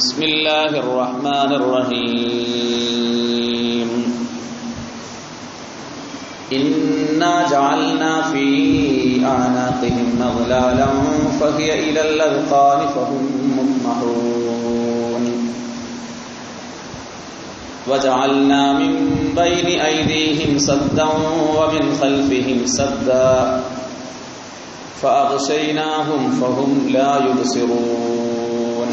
بسم الله الرحمن الرحيم. إنا جعلنا في أعناقهم أغلالا فهي إلى الأذقان فهم مطمحون. وجعلنا من بين أيديهم سدا ومن خلفهم سدا فأغشيناهم فهم لا يبصرون.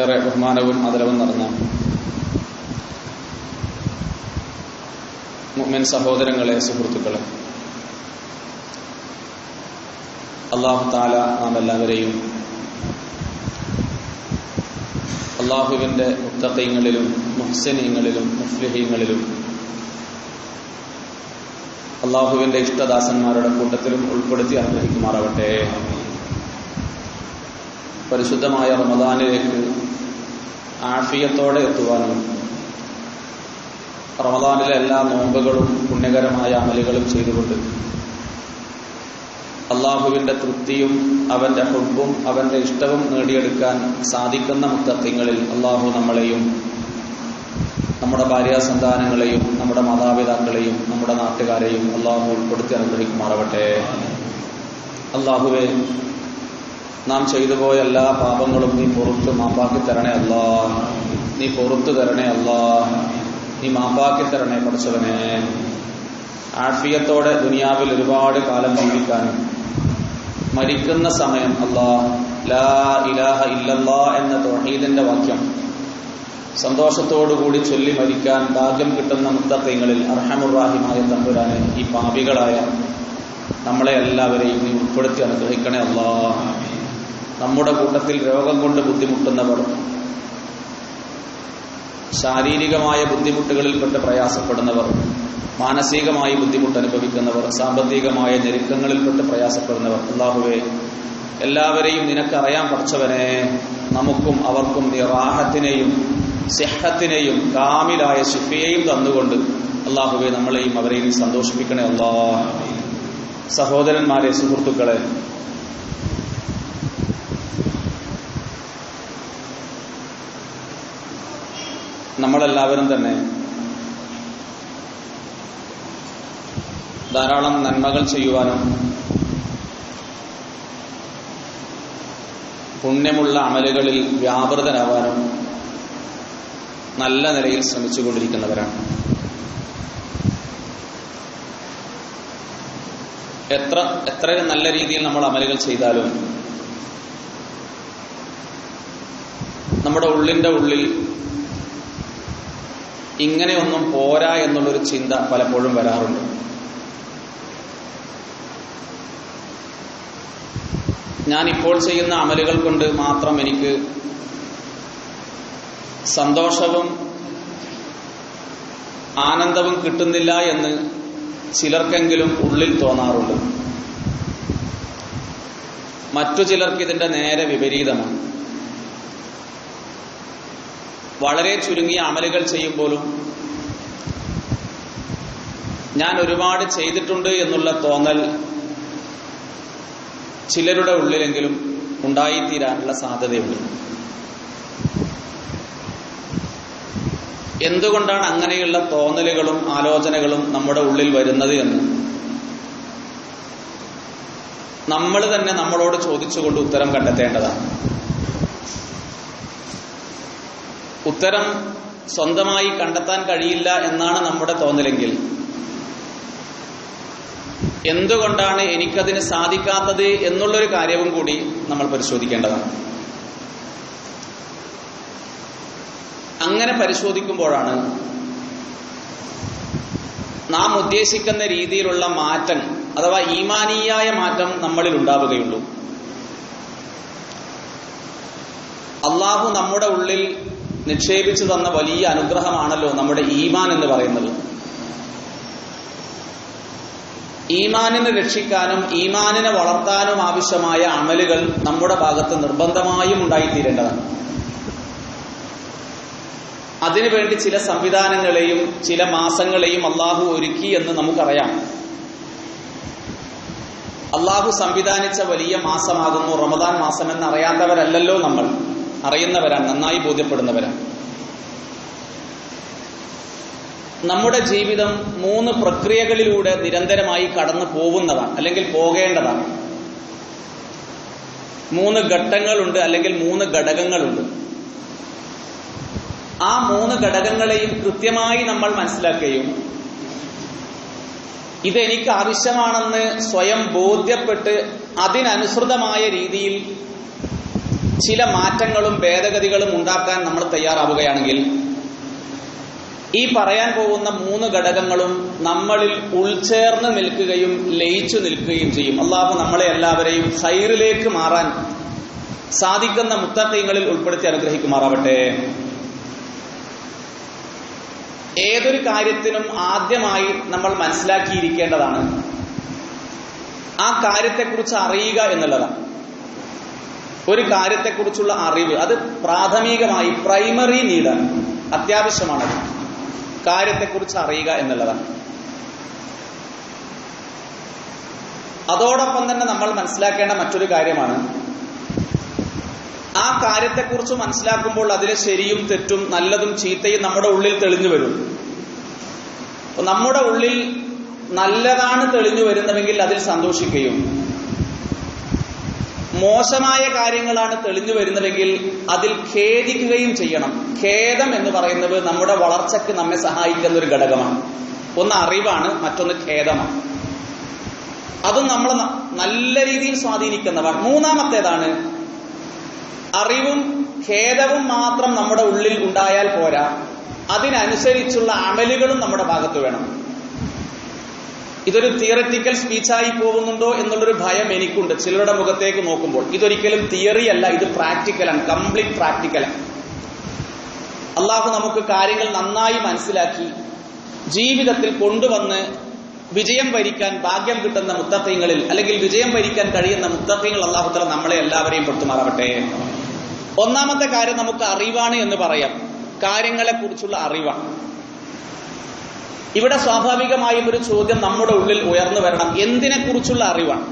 ഏറെ ബഹുമാനവും ആദരവും നടന്ന മുഅ്മിൻ സഹോദരങ്ങളെ സുഹൃത്തുക്കളെ. അള്ളാഹു താല നാം എല്ലാവരെയും അള്ളാഹുവിന്റെ മുത്തക്കയങ്ങളിലും മുഹ്സനീയങ്ങളിലും മുഫ്ലിഹീങ്ങളിലും അള്ളാഹുവിന്റെ ഇഷ്ടദാസന്മാരുടെ കൂട്ടത്തിലും ഉൾപ്പെടുത്തി അനുഗ്രഹിക്കുമാറാവട്ടെ. പരിശുദ്ധമായ റമദാനിലേക്ക് ആഫിയത്തോടെ എത്തുവാനും റമദാനിലെ എല്ലാ നോമ്പുകളും പുണ്യകരമായ അമലുകളും ചെയ്തുകൊണ്ട് അള്ളാഹുവിന്റെ തൃപ്തിയും അവന്റെ ഹുബും അവന്റെ ഇഷ്ടവും നേടിയെടുക്കാൻ സാധിക്കുന്ന മുത്തത്വങ്ങളിൽ അള്ളാഹു നമ്മളെയും നമ്മുടെ ഭാര്യാസന്താനങ്ങളെയും നമ്മുടെ മാതാപിതാക്കളെയും നമ്മുടെ നാട്ടുകാരെയും അള്ളാഹു ഉൾപ്പെടുത്തി അനുഗ്രഹിക്കുമാറാവട്ടെ. അള്ളാഹുവെ നാം ചെയ്തു പോയ എല്ലാ പാപങ്ങളും നീ പുറത്ത് മാപ്പാക്കി തരണേ അല്ല. നീ പുറത്തു തരണേ അല്ല. നീ മാപ്പാക്കി തരണേ പഠിച്ചവനെ. ആഫിയത്തോടെ ദുനിയാവിൽ ഒരുപാട് കാലം ജീവിക്കാനും മരിക്കുന്ന സമയം അല്ലാ. ലാ ഇലാഹ ഇല്ലല്ലാ എന്ന തൊഹീദിന്റെ വാക്യം സന്തോഷത്തോടുകൂടി ചൊല്ലി മരിക്കാൻ ഭാഗ്യം കിട്ടുന്ന മുത്തക്കൈങ്ങളിൽ അർഹമുറാഹിമായ തമ്പുരാനെ ഈ പാപികളായ നമ്മളെ എല്ലാവരെയും നീ ഉൾപ്പെടുത്തി അനുഗ്രഹിക്കണേ അല്ലാ. നമ്മുടെ കൂട്ടത്തിൽ രോഗം കൊണ്ട് ബുദ്ധിമുട്ടുന്നവർ ശാരീരികമായ ബുദ്ധിമുട്ടുകളിൽപ്പെട്ട് പ്രയാസപ്പെടുന്നവർ മാനസികമായി ബുദ്ധിമുട്ട് അനുഭവിക്കുന്നവർ സാമ്പത്തികമായ ഞെരുക്കങ്ങളിൽപ്പെട്ട് പ്രയാസപ്പെടുന്നവർ അള്ളാഹുവെ എല്ലാവരെയും നിനക്കറിയാൻ പഠിച്ചവനെ നമുക്കും അവർക്കും നീ റാഹത്തിനെയും സിഹത്തിനെയും കാമിലായ ശിഫിയെയും തന്നുകൊണ്ട് അള്ളാഹുവെ നമ്മളെയും അവരെയും സന്തോഷിപ്പിക്കണേ അള്ളാഹ് സഹോദരന്മാരെ സുഹൃത്തുക്കളെ നമ്മളെല്ലാവരും തന്നെ ധാരാളം നന്മകൾ ചെയ്യുവാനും പുണ്യമുള്ള അമലുകളിൽ വ്യാപൃതനാവാനും നല്ല നിലയിൽ ശ്രമിച്ചുകൊണ്ടിരിക്കുന്നവരാണ്. എത്ര എത്ര നല്ല രീതിയിൽ നമ്മൾ അമലുകൾ ചെയ്താലും നമ്മുടെ ഉള്ളിന്റെ ഉള്ളിൽ ഇങ്ങനെയൊന്നും പോരാ എന്നുള്ളൊരു ചിന്ത പലപ്പോഴും വരാറുണ്ട്. ഞാൻ ഇപ്പോൾ ചെയ്യുന്ന അമലുകൾ കൊണ്ട് മാത്രം എനിക്ക് സന്തോഷവും ആനന്ദവും കിട്ടുന്നില്ല എന്ന് ചിലർക്കെങ്കിലും ഉള്ളിൽ തോന്നാറുണ്ട്. മറ്റു ചിലർക്ക് ഇതിന്റെ നേരെ വിപരീതമാണ്. വളരെ ചുരുങ്ങിയ അമലുകൾ ചെയ്യുമ്പോഴും ഞാൻ ഒരുപാട് ചെയ്തിട്ടുണ്ട് എന്നുള്ള തോന്നൽ ചിലരുടെ ഉള്ളിലെങ്കിലും ഉണ്ടായിത്തീരാനുള്ള സാധ്യതയുണ്ട്. എന്തുകൊണ്ടാണ് അങ്ങനെയുള്ള തോന്നലുകളും ആലോചനകളും നമ്മുടെ ഉള്ളിൽ വരുന്നത് എന്ന്? നമ്മൾ തന്നെ നമ്മളോട് ചോദിച്ചുകൊണ്ട് ഉത്തരം കണ്ടെത്തേണ്ടതാണ്. ഉത്തരം സ്വന്തമായി കണ്ടെത്താൻ കഴിയില്ല എന്നാണ് നമ്മുടെ തോന്നലെങ്കിൽ. എന്തുകൊണ്ടാണ് എനിക്കതിന് സാധിക്കാത്തത് എന്നുള്ളൊരു കാര്യവും കൂടി നമ്മൾ പരിശോധിക്കേണ്ടതാണ്. അങ്ങനെ പരിശോധിക്കുമ്പോഴാണ് നാം ഉദ്ദേശിക്കുന്ന രീതിയിലുള്ള മാറ്റം അഥവാ ഈമാനീയായ മാറ്റം നമ്മളിൽ ഉണ്ടാവുകയുള്ളൂ. അള്ളാഹു നമ്മുടെ ഉള്ളിൽ നിക്ഷേപിച്ചു തന്ന വലിയ അനുഗ്രഹമാണല്ലോ നമ്മുടെ ഈമാൻ എന്ന് പറയുന്നത്. ഈമാനിനെ രക്ഷിക്കാനും ഈമാനിനെ വളർത്താനും ആവശ്യമായ അമലുകൾ നമ്മുടെ ഭാഗത്ത് നിർബന്ധമായും ഉണ്ടായിത്തീരേണ്ടതാണ്. അതിനുവേണ്ടി ചില സംവിധാനങ്ങളെയും ചില മാസങ്ങളെയും അള്ളാഹു ഒരുക്കി എന്ന് നമുക്കറിയാം. അള്ളാഹു സംവിധാനിച്ച വലിയ മാസമാകുന്നു റമദാൻ മാസം എന്ന് അറിയാത്തവരല്ലല്ലോ നമ്മൾ. അറിയുന്നവരാണ് നന്നായി ബോധ്യപ്പെടുന്നവരാണ്. നമ്മുടെ ജീവിതം മൂന്ന് പ്രക്രിയകളിലൂടെ നിരന്തരമായി കടന്നു പോകുന്നതാണ് അല്ലെങ്കിൽ പോകേണ്ടതാണ്. മൂന്ന് ഘട്ടങ്ങളുണ്ട് അല്ലെങ്കിൽ മൂന്ന് ഘടകങ്ങളുണ്ട്. ആ മൂന്ന് ഘടകങ്ങളെയും കൃത്യമായി നമ്മൾ മനസ്സിലാക്കുകയും ഇതെനിക്ക് ആവശ്യമാണെന്ന് സ്വയം ബോധ്യപ്പെട്ട് അതിനനുസൃതമായ രീതിയിൽ ചില മാറ്റങ്ങളും ഭേദഗതികളും ഉണ്ടാക്കാൻ നമ്മൾ തയ്യാറാവുകയാണെങ്കിൽ ഈ പറയാൻ പോകുന്ന മൂന്ന് ഘടകങ്ങളും നമ്മളിൽ ഉൾച്ചേർന്ന് നിൽക്കുകയും ലയിച്ചു നിൽക്കുകയും ചെയ്യും. അള്ളാഹു നമ്മളെ എല്ലാവരെയും സൈറിലേക്ക് മാറാൻ സാധിക്കുന്ന മുത്തക്കൈകളിൽ ഉൾപ്പെടുത്തി അനുഗ്രഹിക്കുമാറാവട്ടെ. ഏതൊരു കാര്യത്തിനും ആദ്യമായി നമ്മൾ മനസ്സിലാക്കിയിരിക്കേണ്ടതാണ്. ആ കാര്യത്തെക്കുറിച്ച് അറിയുക എന്നുള്ളതാണ്. ഒരു കാര്യത്തെക്കുറിച്ചുള്ള അറിവ് അത് പ്രാഥമികമായി പ്രൈമറി നീഡാണ്. അത്യാവശ്യമാണത്. കാര്യത്തെക്കുറിച്ച് അറിയുക എന്നുള്ളതാണ്. അതോടൊപ്പം തന്നെ നമ്മൾ മനസ്സിലാക്കേണ്ട മറ്റൊരു കാര്യമാണ്. ആ കാര്യത്തെക്കുറിച്ച് മനസ്സിലാക്കുമ്പോൾ അതിലെ ശരിയും തെറ്റും നല്ലതും ചീത്തയും നമ്മുടെ ഉള്ളിൽ തെളിഞ്ഞു വരും. നമ്മുടെ ഉള്ളിൽ നല്ലതാണ് തെളിഞ്ഞു വരുന്നതെങ്കിൽ അതിൽ സന്തോഷിക്കുകയും മോശമായ കാര്യങ്ങളാണ് തെളിഞ്ഞു വരുന്നതെങ്കിൽ അതിൽ ഖേദിക്കുകയും ചെയ്യണം. ഖേദം എന്ന് പറയുന്നത് നമ്മുടെ വളർച്ചയ്ക്ക് നമ്മെ സഹായിക്കുന്ന ഒരു ഘടകമാണ്. ഒന്ന് അറിവാണ് മറ്റൊന്ന് ഖേദമാണ്. അതും നമ്മൾ നല്ല രീതിയിൽ സ്വാധീനിക്കുന്നതാണ്. മൂന്നാമത്തേതാണ് അറിവും ഖേദവും മാത്രം നമ്മുടെ ഉള്ളിൽ ഉണ്ടായാൽ പോരാ. അതിനനുസരിച്ചുള്ള അമലുകളും നമ്മുടെ ഭാഗത്ത് വേണം. ഇതൊരു തിയററ്റിക്കൽ സ്പീച്ചായി പോകുന്നുണ്ടോ എന്നുള്ളൊരു ഭയം എനിക്കുണ്ട്. ചിലരുടെ മുഖത്തേക്ക് നോക്കുമ്പോൾ. ഇതൊരിക്കലും തിയറി അല്ല ഇത് പ്രാക്ടിക്കലാണ് കംപ്ലീറ്റ് പ്രാക്ടിക്കലാണ് അള്ളാഹു നമുക്ക് കാര്യങ്ങൾ നന്നായി മനസ്സിലാക്കി ജീവിതത്തിൽ കൊണ്ടുവന്ന് വിജയം ഭരിക്കാൻ ഭാഗ്യം കിട്ടുന്ന മുത്തത്വങ്ങളിൽ അല്ലെങ്കിൽ വിജയം ഭരിക്കാൻ കഴിയുന്ന മുത്തത്വങ്ങൾ അള്ളാഹുത്തല നമ്മളെ എല്ലാവരെയും പെടുത്തുമാറാവട്ടെ ഒന്നാമത്തെ കാര്യം നമുക്ക് അറിവാണ് എന്ന് പറയാം. കാര്യങ്ങളെ കുറിച്ചുള്ള അറിവാണ്. ഇവിടെ സ്വാഭാവികമായും ഒരു ചോദ്യം നമ്മുടെ ഉള്ളിൽ ഉയർന്നു വരണം. എന്തിനെ കുറിച്ചുള്ള അറിവാണ്?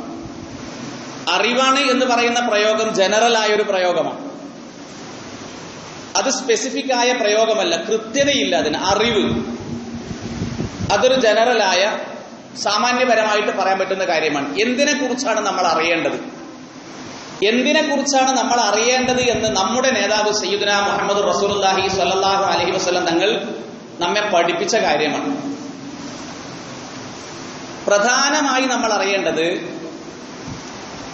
അറിവാണ് എന്ന് പറയുന്ന പ്രയോഗം ജനറൽ ആയ ഒരു പ്രയോഗമാണ്. അത് സ്പെസിഫിക് ആയ പ്രയോഗമല്ല കൃത്യതയില്ല അതിന്. അറിവ്. അതൊരു ജനറലായ സാമാന്യപരമായിട്ട് പറയാൻ പറ്റുന്ന കാര്യമാണ്. എന്തിനെ കുറിച്ചാണ് നമ്മൾ അറിയേണ്ടത്? എന്തിനെ കുറിച്ചാണ് നമ്മൾ അറിയേണ്ടത് എന്ന് നമ്മുടെ നേതാവ് സയ്യിദുന മുഹമ്മദ് റസൂലുള്ളാഹി സ്വല്ലല്ലാഹു അലൈഹി വസല്ലം തങ്ങൾ നമ്മെ പഠിപ്പിച്ച കാര്യമാണ്. പ്രധാനമായി നമ്മൾ അറിയേണ്ടത്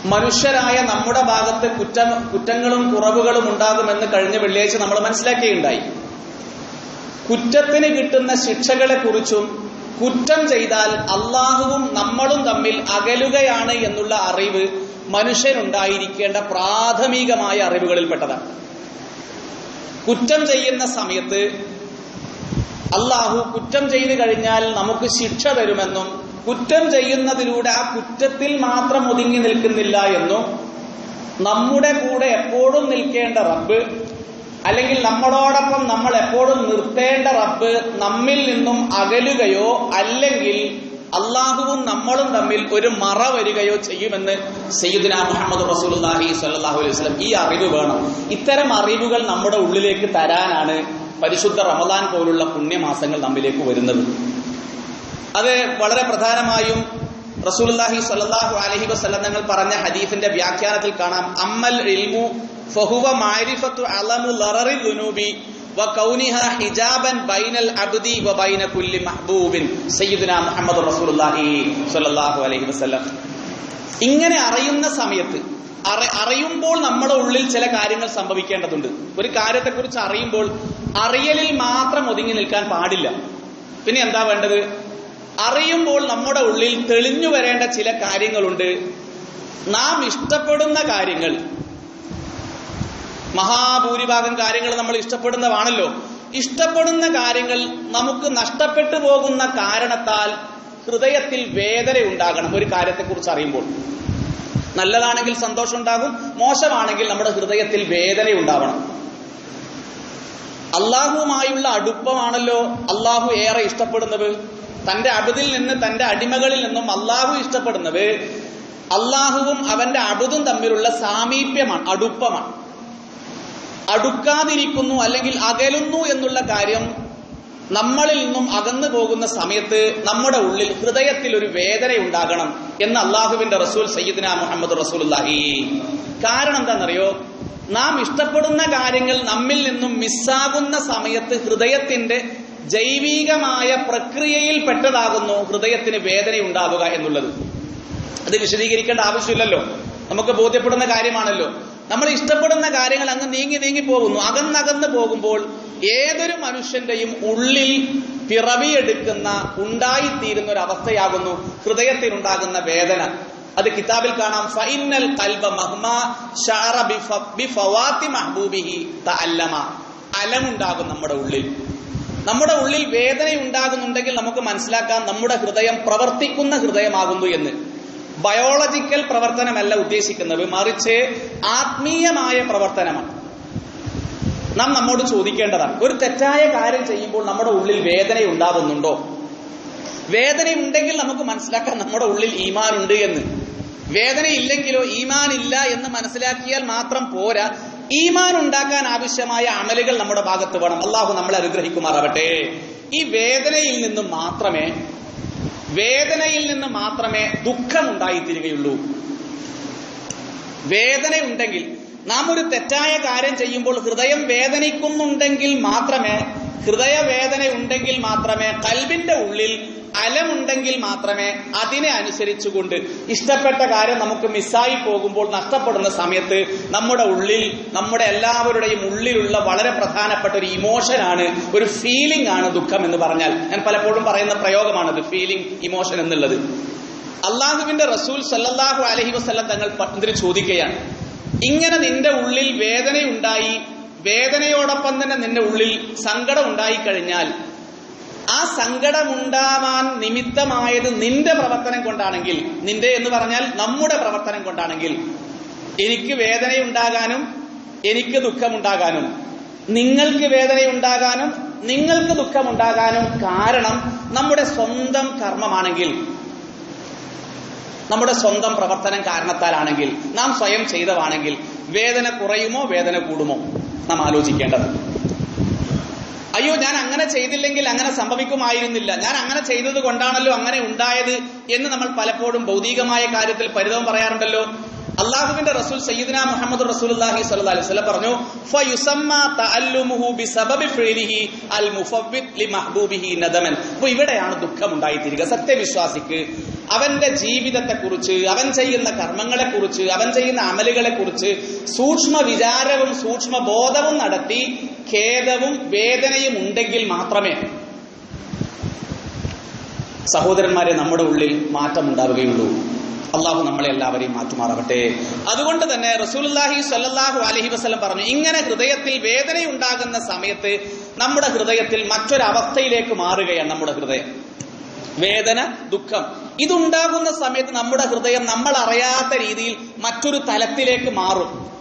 മനുഷ്യരായ നമ്മുടെ ഭാഗത്ത് കുറ്റ കുറ്റങ്ങളും കുറവുകളും ഉണ്ടാകുമെന്ന് കഴിഞ്ഞ വെള്ളിയാഴ്ച നമ്മൾ മനസ്സിലാക്കിയുണ്ടായി കുറ്റത്തിന് കിട്ടുന്ന ശിക്ഷകളെ കുറിച്ചും കുറ്റം ചെയ്താൽ അള്ളാഹുവും നമ്മളും തമ്മിൽ അകലുകയാണ് എന്നുള്ള അറിവ് മനുഷ്യനുണ്ടായിരിക്കേണ്ട പ്രാഥമികമായ അറിവുകളിൽപ്പെട്ടതാണ്. കുറ്റം ചെയ്യുന്ന സമയത്ത് അള്ളാഹു കുറ്റം ചെയ്തു കഴിഞ്ഞാൽ നമുക്ക് ശിക്ഷ തരുമെന്നും കുറ്റം ചെയ്യുന്നതിലൂടെ ആ കുറ്റത്തിൽ മാത്രം ഒതുങ്ങി നിൽക്കുന്നില്ല എന്നും നമ്മുടെ കൂടെ എപ്പോഴും നിൽക്കേണ്ട റബ്ബ് അല്ലെങ്കിൽ നമ്മളോടൊപ്പം നമ്മൾ എപ്പോഴും നിർത്തേണ്ട റബ്ബ് നമ്മിൽ നിന്നും അകലുകയോ അല്ലെങ്കിൽ അള്ളാഹുവും നമ്മളും തമ്മിൽ ഒരു മറ വരികയോ ചെയ്യുമെന്ന് സയ്യിദ്ന മുഹമ്മദ് റസൂലുള്ളാഹി സ്വല്ലല്ലാഹു അലൈഹി വസല്ലം ഈ അറിവ് വേണം. ഇത്തരം അറിവുകൾ നമ്മുടെ ഉള്ളിലേക്ക് തരാനാണ് പരിശുദ്ധ റമദാൻ പോലുള്ള പുണ്യമാസങ്ങൾ നമ്മിലേക്ക് വരുന്നത്. അത് വളരെ പ്രധാനമായും റസൂലുള്ളാഹി സ്വല്ലല്ലാഹു അലൈഹി വസല്ലം തങ്ങൾ പറഞ്ഞ ഹദീഫിന്റെ വ്യാഖ്യാനത്തിൽ കാണാം. അമ്മൽ ഇൽമു ഫഹുവ മാരിഫത്തു അലമു ലററി ദുനൂബി ഇങ്ങനെ അറിയുന്ന സമയത്ത് അറിയുമ്പോൾ നമ്മുടെ ഉള്ളിൽ ചില കാര്യങ്ങൾ സംഭവിക്കേണ്ടതുണ്ട്. ഒരു കാര്യത്തെക്കുറിച്ച് അറിയുമ്പോൾ അറിയലിൽ മാത്രം ഒതുങ്ങി നിൽക്കാൻ പാടില്ല. പിന്നെ എന്താ വേണ്ടത്? അറിയുമ്പോൾ നമ്മുടെ ഉള്ളിൽ തെളിഞ്ഞു വരേണ്ട ചില കാര്യങ്ങളുണ്ട്. നാം ഇഷ്ടപ്പെടുന്ന കാര്യങ്ങൾ. മഹാഭൂരിഭാഗം കാര്യങ്ങൾ നമ്മൾ ഇഷ്ടപ്പെടുന്നതാണല്ലോ. ഇഷ്ടപ്പെടുന്ന കാര്യങ്ങൾ നമുക്ക് നഷ്ടപ്പെട്ടു പോകുന്ന കാരണത്താൽ ഹൃദയത്തിൽ വേദന ഉണ്ടാകണം ഒരു കാര്യത്തെക്കുറിച്ച് അറിയുമ്പോൾ. നല്ലതാണെങ്കിൽ സന്തോഷം ഉണ്ടാകും മോശമാണെങ്കിൽ നമ്മുടെ ഹൃദയത്തിൽ വേദന ഉണ്ടാവണം അള്ളാഹുവുമായുള്ള അടുപ്പമാണല്ലോ അള്ളാഹു ഏറെ ഇഷ്ടപ്പെടുന്നത്. തന്റെ അബുദിൽ നിന്ന് തന്റെ അടിമകളിൽ നിന്നും അള്ളാഹു ഇഷ്ടപ്പെടുന്നത് അള്ളാഹുവും അവന്റെ അബുദും തമ്മിലുള്ള സാമീപ്യമാണ് അടുപ്പമാണ്. അടുക്കാതിരിക്കുന്നു അല്ലെങ്കിൽ അകലുന്നു എന്നുള്ള കാര്യം നമ്മളിൽ നിന്നും അകന്നു പോകുന്ന സമയത്ത് നമ്മുടെ ഉള്ളിൽ ഹൃദയത്തിൽ ഒരു വേദന ഉണ്ടാകണം എന്ന് അള്ളാഹുവിന്റെ റസൂൽ സയ്യിദ്ന മുഹമ്മദ് റസൂലുള്ളാഹി. കാരണം എന്താണെന്നറിയോ? നാം ഇഷ്ടപ്പെടുന്ന കാര്യങ്ങൾ നമ്മിൽ നിന്നും മിസ്സാകുന്ന സമയത്ത് ഹൃദയത്തിന്റെ ജൈവികമായ പ്രക്രിയയിൽ പെട്ടതാകുന്നു ഹൃദയത്തിന് വേദന ഉണ്ടാവുക എന്നുള്ളത്. അത് വിശദീകരിക്കേണ്ട ആവശ്യമില്ലല്ലോ. നമുക്ക് ബോധ്യപ്പെടുന്ന കാര്യമാണല്ലോ. നമ്മൾ ഇഷ്ടപ്പെടുന്ന കാര്യങ്ങൾ അങ്ങ് നീങ്ങി നീങ്ങി പോകുന്നു. അകന്നകന്ന് പോകുമ്പോൾ ഏതൊരു മനുഷ്യന്റെയും ഉള്ളിൽ പിറവിയെടുക്കുന്ന ഉണ്ടായിത്തീരുന്ന ഒരു അവസ്ഥയാകുന്നു ഹൃദയത്തിനുണ്ടാകുന്ന വേദന. അത് കിതാബിൽ കാണാം. ഫൈനൽ കൽബ മഹ്മ അലമുണ്ടാകും നമ്മുടെ ഉള്ളിൽ. നമ്മുടെ ഉള്ളിൽ വേദന ഉണ്ടാകുന്നുണ്ടെങ്കിൽ നമുക്ക് മനസ്സിലാക്കാം നമ്മുടെ ഹൃദയം പ്രവർത്തിക്കുന്ന ഹൃദയമാകുന്നു എന്ന്. ബയോളജിക്കൽ പ്രവർത്തനമല്ല ഉദ്ദേശിക്കുന്നത്. മറിച്ച് ആത്മീയമായ പ്രവർത്തനമാണ്. നാം നമ്മോട് ചോദിക്കേണ്ടതാണ് ഒരു തെറ്റായ കാര്യം ചെയ്യുമ്പോൾ നമ്മുടെ ഉള്ളിൽ വേദന ഉണ്ടാവുന്നുണ്ടോ വേദന ഉണ്ടെങ്കിൽ നമുക്ക് മനസ്സിലാക്കാം നമ്മുടെ ഉള്ളിൽ ഈമാൻ ഉണ്ട് എന്ന്. വേദന ഇല്ലെങ്കിലോ ഈമാൻ ഇല്ല എന്ന് മനസ്സിലാക്കിയാൽ മാത്രം പോരാ. ഈമാൻ ഉണ്ടാക്കാൻ ആവശ്യമായ അമലുകൾ നമ്മുടെ ഭാഗത്ത് വേണം. അള്ളാഹു നമ്മളെ അനുഗ്രഹിക്കുമാറാവട്ടെ. ഈ വേദനയിൽ നിന്നും മാത്രമേ വേദനയിൽ നിന്ന് മാത്രമേ ദുഃഖം ഉണ്ടായിത്തീരുകയുള്ളൂ. വേദന ഉണ്ടെങ്കിൽ നാം ഒരു തെറ്റായ കാര്യം ചെയ്യുമ്പോൾ ഹൃദയം വേദനിക്കുന്നുണ്ടെങ്കിൽ മാത്രമേ ഹൃദയവേദന ഉണ്ടെങ്കിൽ മാത്രമേ കൽബിന്റെ ഉള്ളിൽ അലമുണ്ടെങ്കിൽ മാത്രമേ അതിനെ അനുസരിച്ചുകൊണ്ട് ഇഷ്ടപ്പെട്ട കാര്യം നമുക്ക് മിസ്സായി പോകുമ്പോൾ നഷ്ടപ്പെടുന്ന സമയത്ത് നമ്മുടെ ഉള്ളിൽ നമ്മുടെ എല്ലാവരുടെയും ഉള്ളിലുള്ള വളരെ പ്രധാനപ്പെട്ട ഒരു ഇമോഷനാണ് ഒരു ഫീലിംഗ് ആണ് ദുഃഖം എന്ന് പറഞ്ഞാൽ. ഞാൻ പലപ്പോഴും പറയുന്ന പ്രയോഗമാണത് ഫീലിംഗ് ഇമോഷൻ എന്നുള്ളത്. അള്ളാഹുവിന്റെ റസൂൽ സല്ലാഹു അലഹി വസ്ലം തങ്ങൾ പ- ചോദിക്കുകയാണ്. ഇങ്ങനെ നിന്റെ ഉള്ളിൽ വേദനയുണ്ടായി വേദനയോടൊപ്പം തന്നെ നിന്റെ ഉള്ളിൽ സങ്കടം ഉണ്ടായിക്കഴിഞ്ഞാൽ ആ സങ്കടമുണ്ടാവാൻ നിമിത്തമായത് നിന്റെ പ്രവർത്തനം കൊണ്ടാണെങ്കിൽ നിന്റെ എന്ന് പറഞ്ഞാൽ നമ്മുടെ പ്രവർത്തനം കൊണ്ടാണെങ്കിൽ എനിക്ക് വേദനയുണ്ടാകാനും എനിക്ക് ദുഃഖമുണ്ടാകാനും നിങ്ങൾക്ക് വേദനയുണ്ടാകാനും നിങ്ങൾക്ക് ദുഃഖമുണ്ടാകാനും കാരണം നമ്മുടെ സ്വന്തം കർമ്മമാണെങ്കിൽ നമ്മുടെ സ്വന്തം പ്രവർത്തനം കാരണത്താലാണെങ്കിൽ നാം സ്വയം ചെയ്തതാണെങ്കിൽ വേദന കുറയുമോ വേദന കൂടുമോ? നാം ആലോചിക്കേണ്ടത്. അയ്യോ ഞാൻ അങ്ങനെ ചെയ്തില്ലെങ്കിൽ അങ്ങനെ സംഭവിക്കുമായിരുന്നില്ല. ഞാൻ അങ്ങനെ ചെയ്തത് കൊണ്ടാണല്ലോ അങ്ങനെ ഉണ്ടായത് എന്ന് നമ്മൾ പലപ്പോഴും ഭൗതികമായ കാര്യത്തിൽ പരിതവം പറയാറുണ്ടല്ലോ. അള്ളാഹുവിന്റെ റസൂൽ സയ്യിദ്ന മുഹമ്മദ് റസൂലുള്ളാഹി സ്വല്ലല്ലാഹി അലൈഹി വസല്ലം പറഞ്ഞു തഅല്ലുമുഹു ബിസബബി അൽ മുഫവ്വിദ് ലിമഹ്ബൂബിഹി നദമൻ. അപ്പോൾ ഇവിടെയാണ് ദുഃഖം ഉണ്ടായിത്തീരുക സത്യവിശ്വാസിക്ക് അവന്റെ ജീവിതത്തെ കുറിച്ച് അവൻ ചെയ്യുന്ന കർമ്മങ്ങളെ കുറിച്ച് അവൻ ചെയ്യുന്ന അമലുകളെ കുറിച്ച് സൂക്ഷ്മ വിചാരവും സൂക്ഷ്മ ബോധവും നടത്തി ഖേദവും വേദനയും ഉണ്ടെങ്കിൽ മാത്രമേ സഹോദരന്മാരെ നമ്മുടെ ഉള്ളിൽ മാറ്റം ഉണ്ടാവുകയുള്ളൂ. അള്ളാഹു നമ്മളെ എല്ലാവരെയും മാറ്റുമാറാവട്ടെ അതുകൊണ്ട് തന്നെ റസൂലുള്ളാഹി സല്ലാഹു അലഹി വസ്ലം പറഞ്ഞു ഇങ്ങനെ ഹൃദയത്തിൽ വേദനയുണ്ടാകുന്ന സമയത്ത് നമ്മുടെ ഹൃദയത്തിൽ മറ്റൊരവസ്ഥയിലേക്ക് മാറുകയാണ് നമ്മുടെ ഹൃദയം. വേദന ദുഃഖം. ഇതുണ്ടാകുന്ന സമയത്ത് നമ്മുടെ ഹൃദയം നമ്മൾ അറിയാത്ത രീതിയിൽ മറ്റൊരു തലത്തിലേക്ക് മാറും.